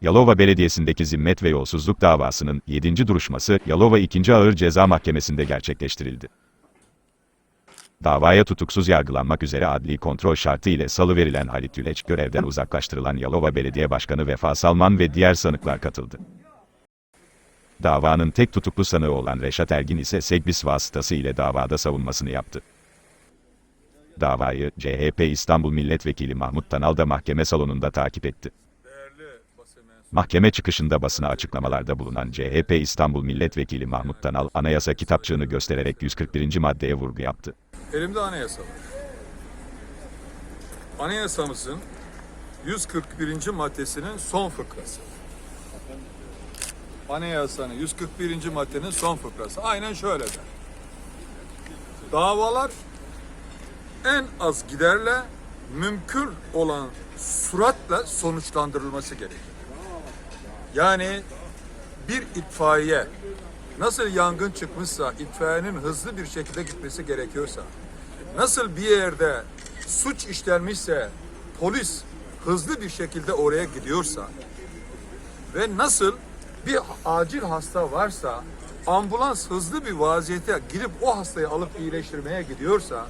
Yalova Belediyesi'ndeki zimmet ve yolsuzluk davasının 7. duruşması Yalova 2. Ağır Ceza Mahkemesi'nde gerçekleştirildi. Davaya tutuksuz yargılanmak üzere adli kontrol şartı ile salıverilen Halit Yüleç görevden uzaklaştırılan Yalova Belediye Başkanı Vefa Salman ve diğer sanıklar katıldı. Davanın tek tutuklu sanığı olan Reşat Ergin ise Segbis vasıtası ile davada savunmasını yaptı. Davayı CHP İstanbul Milletvekili Mahmut Tanal da mahkeme salonunda takip etti. Mahkeme çıkışında basına açıklamalarda bulunan CHP İstanbul Milletvekili Mahmut Tanal, anayasa kitapçığını göstererek 141. maddeye vurgu yaptı. Elimde anayasa var. Anayasamızın 141. maddesinin son fıkrası. Anayasanın 141. maddenin son fıkrası. Aynen şöyle der. Davalar en az giderle mümkün olan suratla sonuçlandırılması gerekir. Yani bir itfaiye nasıl yangın çıkmışsa itfaiyenin hızlı bir şekilde gitmesi gerekiyorsa, nasıl bir yerde suç işlenmişse polis hızlı bir şekilde oraya gidiyorsa ve nasıl bir acil hasta varsa ambulans hızlı bir vaziyete girip o hastayı alıp iyileştirmeye gidiyorsa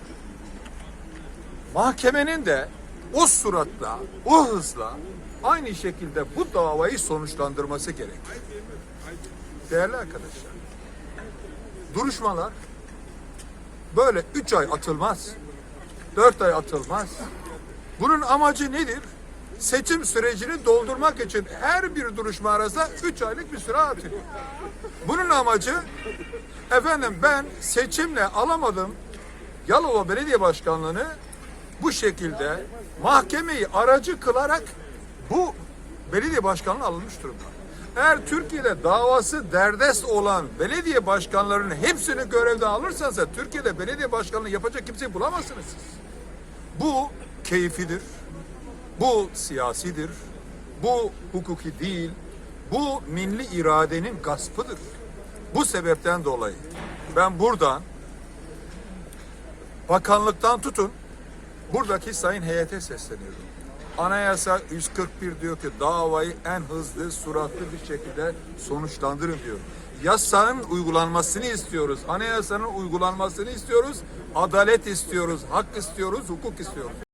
mahkemenin de o suratla, o hızla aynı şekilde bu davayı sonuçlandırması gerekir. Değerli arkadaşlar, duruşmalar böyle üç ay atılmaz, dört ay atılmaz. Bunun amacı nedir? Seçim sürecini doldurmak için her bir duruşma arasında üç aylık bir süre atıyor. Bunun amacı efendim ben seçimle alamadım Yalova Belediye Başkanlığı'nı bu şekilde mahkemeyi aracı kılarak bu belediye başkanlığı alınmış durumda. Eğer Türkiye'de davası derdest olan belediye başkanlarının hepsini görevden alırsanız Türkiye'de belediye başkanlığı yapacak kimseyi bulamazsınız siz. Bu keyfidir. Bu siyasidir. Bu hukuki değil. Bu milli iradenin gaspıdır. Bu sebepten dolayı ben buradan bakanlıktan tutun buradaki sayın heyete sesleniyorum. Anayasa 141 diyor ki davayı en hızlı, suratlı bir şekilde sonuçlandırın diyor. Yasanın uygulanmasını istiyoruz. Anayasanın uygulanmasını istiyoruz. Adalet istiyoruz. Hak istiyoruz. Hukuk istiyoruz.